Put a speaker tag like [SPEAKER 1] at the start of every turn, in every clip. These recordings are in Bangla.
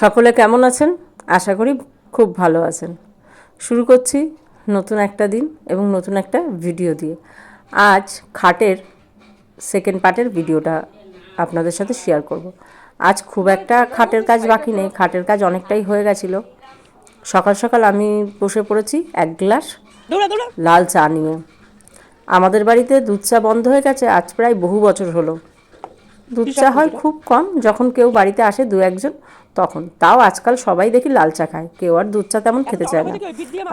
[SPEAKER 1] সকলে কেমন আছেন? আশা করি খুব ভালো আছেন। শুরু করছি নতুন একটা দিন এবং নতুন একটা ভিডিও দিয়ে। আজ খাটের সেকেন্ড পার্টের ভিডিওটা আপনাদের সাথে শেয়ার করব। আজ খুব একটা খাটের কাজ বাকি নেই খাটের কাজ অনেকটাই হয়ে গেছিল। সকাল সকাল আমি বসে পড়েছি এক গ্লাস লাল চা নিয়ে। আমাদের বাড়িতে দুধ চা বন্ধ হয়ে গেছে আজ প্রায় বহু বছর হলো। দুধ চা হয় খুব কম যখন কেউ বাড়িতে আসে দু একজন তখন। তাও আজকাল সবাই দেখি লাল চা খায় কেউ আর দুধ চা তেমন খেতে চায় না।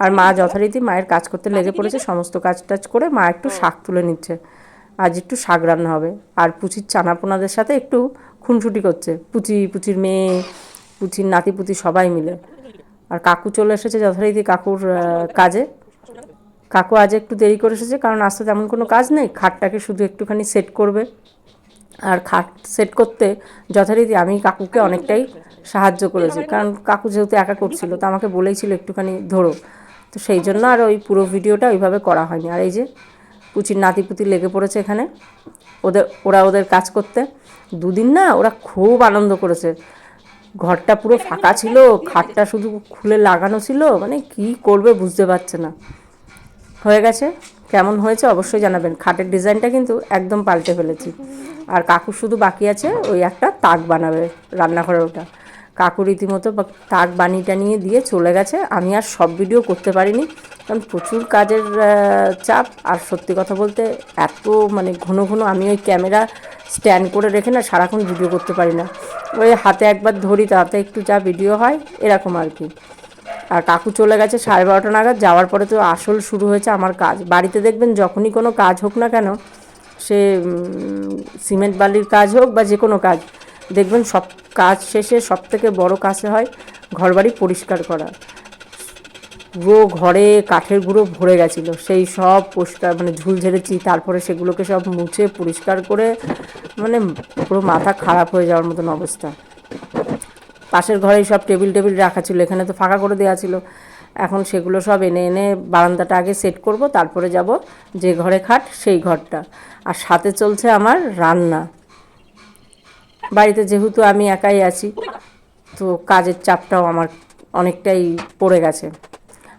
[SPEAKER 1] আর মা যথারীতি মায়ের কাজ করতে লেগে পড়েছে সমস্ত কাজ টাজ করে মা একটু শাক তুলে নিচ্ছে। আজ একটু শাক রান্না হবে আর পুচির চানাপোনাদের সাথে একটু খুনসুটি করছে। পুচি পুচির মেয়ে পুচির নাতি পুতি সবাই মিলে। আর কাকু চলে এসেছে যথারীতি কাকুর কাজে। কাকু আজ একটু দেরি করে এসেছে কারণ আজ তো তেমন কোনো কাজ নেই। খাটটাকে শুধু একটুখানি সেট করবে। আর খাট সেট করতে যথারীতি আমি কাকুকে অনেকটাই সাহায্য করেছি। কারণ কাকু যেহেতু একা করছিল, তো আমাকে বলেইছিল একটুখানি ধরো। তো সেই জন্য আর ওই পুরো ভিডিওটা ওইভাবে করা হয়নি। আর এই যে কুচির নাতিপুতি লেগে পড়েছে এখানে, ওদের, ওরা ওদের কাজ করতে। দুদিন না ওরা খুব আনন্দ করেছে। ঘরটা পুরো ফাঁকা ছিল, খাটটা শুধু খুলে লাগানো ছিল মানে কি করবে বুঝতে পারছে না। হয়ে গেছে। কেমন হয়েছে অবশ্যই জানাবেন। খাটের ডিজাইনটা কিন্তু একদম পাল্টে ফেলেছি। আর কাকু শুধু বাকি আছে, ওই একটা তাক বানাবে রান্নাঘরের ওটা। কাকু রীতিমতো তাক বানিটা নিয়ে দিয়ে চলে গেছে। আমি আর সব ভিডিও করতে পারিনি। কারণ প্রচুর কাজের চাপ। আর সত্যি কথা বলতে এত মানে ঘন ঘন আমি ওই ক্যামেরা স্ট্যান্ড করে রেখে না সারাক্ষণ ভিডিও করতে পারি না। ওই হাতে একবার ধরি তাতে একটু যা ভিডিও হয়, এরকম আর কি। আর কাকু চলে গেছে সাড়ে বারোটা নাগাদ, যাওয়ার পরে তো আসল শুরু হয়েছে আমার কাজ। বাড়িতে দেখবেন যখনই কোনো কাজ হোক না কেন, সে সিমেন্ট বালির কাজ হোক বা যে কোনো কাজ, দেখবেন সব কাজ শেষে সব থেকে বড় কাজে হয় ঘরবাড়ি পরিষ্কার করা। পুরো ঘরে কাঠের গুঁড়ো ভরে গেছিল। সেই সব পরিষ্কার মানে ঝুল ঝেড়েছি, তারপরে সেগুলোকে সব মুছে পরিষ্কার করে মানে পুরো মাথা খারাপ হয়ে যাওয়ার মতন অবস্থা। পাশের ঘরেই সব টেবিল টেবিল রাখা ছিল, এখানে তো ফাঁকা করে দেওয়া ছিল। এখন সেগুলো সব এনে এনে বারান্দাটা আগে সেট করব, তারপরে যাব যে ঘরে খাট সেই ঘরটা। আর সাথে চলছে আমার রান্না। বাড়িতে যেহেতু আমি একাই আছি, তো কাজের চাপটাও আমার অনেকটাই পড়ে গেছে।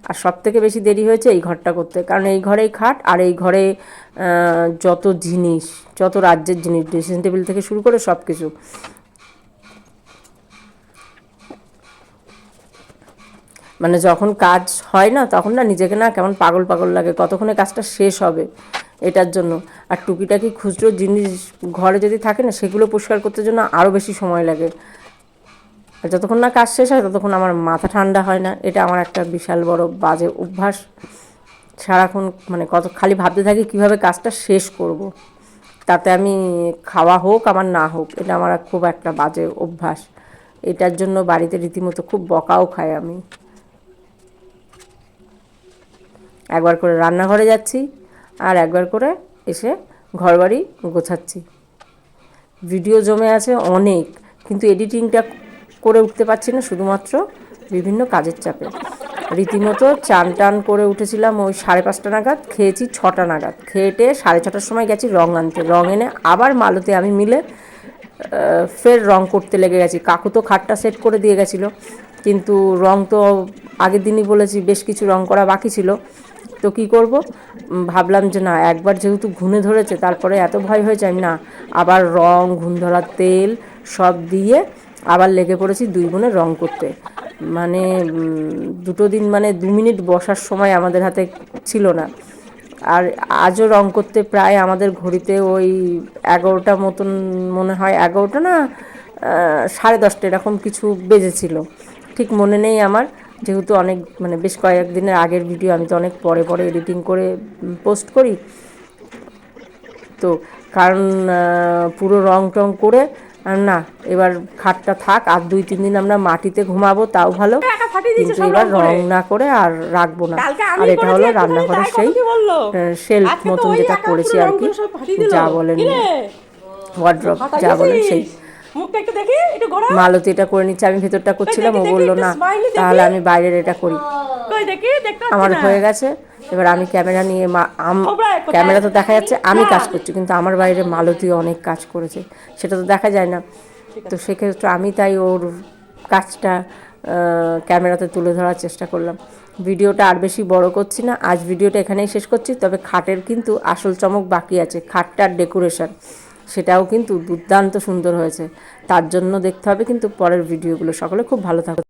[SPEAKER 1] আর সব থেকে বেশি দেরি হয়েছে এই ঘরটা করতে, কারণ এই ঘরেই খাট আর এই ঘরে যত জিনিস, যত রাজ্যের জিনিস ড্রেসিং টেবিল থেকে শুরু করে সব কিছু মানে যখন কাজ হয় না, তখন না নিজেকে না কেমন পাগল পাগল লাগে, কতক্ষণে কাজটা শেষ হবে এটার জন্য। আর টুকিটাকি খুচরো জিনিস ঘরে যদি থাকে না, সেগুলো পরিষ্কার করতে জন্য আরও বেশি সময় লাগে। আর যতক্ষণ না কাজ শেষ হয়, ততক্ষণ আমার মাথা ঠান্ডা হয় না। এটা আমার একটা বিশাল বড় বাজে অভ্যাস। সারাক্ষণ মানে কত, খালি ভাবতে থাকি কীভাবে কাজটা শেষ করব। তাতে আমি খাওয়া হোক, আমার না হোক, এটা আমার খুব একটা বাজে অভ্যাস। এটার জন্য বাড়িতে রীতিমতো খুব বকাও খাই আমি। একবার করে রান্নাঘরে যাচ্ছি আর একবার করে এসে ঘরবাড়ি গোছাচ্ছি। ভিডিও জমে আছে অনেক, কিন্তু এডিটিংটা করে উঠতে পারছি না শুধুমাত্র বিভিন্ন কাজের চাপে। রীতিমতো চান টান করে উঠেছিলাম ওই সাড়ে পাঁচটা নাগাদ, খেয়েছি ছটা নাগাদ। খেয়েটে সাড়ে ছটার সময় গেছি রং আনতে। রং এনে আবার মালতে আমি মিলে ফের রং করতে লেগে গেছি। কাকু তো খাটটা সেট করে দিয়ে গেছিল। কিন্তু রং তো আগের দিনই বলেছি, বেশ কিছু রং করা বাকি ছিল। তো কী করব? ভাবলাম যে না, একবার যেহেতু ঘুনে ধরেছে, তারপরে এত ভয় হয়েছে, আমি না, আবার রং, ঘুণ ধরার তেল সব দিয়ে আবার লেগে পড়েছি দুই বোনে রং করতে। মানে দুটো দিন মানে দু মিনিট বসার সময় আমাদের হাতে ছিল না। আর আজও রং করতে প্রায় আমাদের ঘড়িতে ওই এগারোটা মতন, মনে হয় এগারোটা না সাড়ে দশটা এরকম কিছু বেজেছিল। ঠিক মনে নেই আমার। যেহেতু অনেক মানে বেশ কয়েকদিনের আগের ভিডিও আমি তো অনেক পরে পরে এডিটিং করে পোস্ট করি। তো কারণ পুরো রং টং করে আর না এবার খাটটা থাক আর দুই তিন দিন আমরা মাটিতে ঘুমাবো তাও ভালো। কিন্তু এবার রং না করে আর রাখব না। আর এটা হলো রান্নাঘরের সেই? শেলফ মতন যেটা করেছি আর কি। যা বলেন ওয়ার্ড্রপ যা বলেন সেই।
[SPEAKER 2] মুখটা একটু দেখি একটু ঘোরা
[SPEAKER 1] মালতী এটা করে নিচ্ছে আমি ভেতরটা করছিলাম ও বলল না তাহলে আমি বাইরের এটা করি।
[SPEAKER 2] কই দেখি দেখতে
[SPEAKER 1] আমার হয়ে গেছে এবার আমি ক্যামেরা নিয়ে? ক্যামেরা তো দেখা যাচ্ছে আমি। কাজ করছি কিন্তু আমার বাইরে মালতী অনেক কাজ করেছে সেটা তো দেখা যায় না। তো সেক্ষেত্রে আমি তাই ওর কাজটা ক্যামেরাতে তুলে ধরার চেষ্টা করলাম। ভিডিওটা আর বেশি বড় করছি না আজ ভিডিওটা এখানেই শেষ করছি তবে খাটের কিন্তু আসল চমক বাকি আছে খাটটার ডেকোরেশন। সেটাও কিন্তু দুর্দান্ত সুন্দর হয়েছে। তার জন্য দেখতে হবে কিন্তু পরের ভিডিওগুলো। সকলে খুব ভালো থাকো।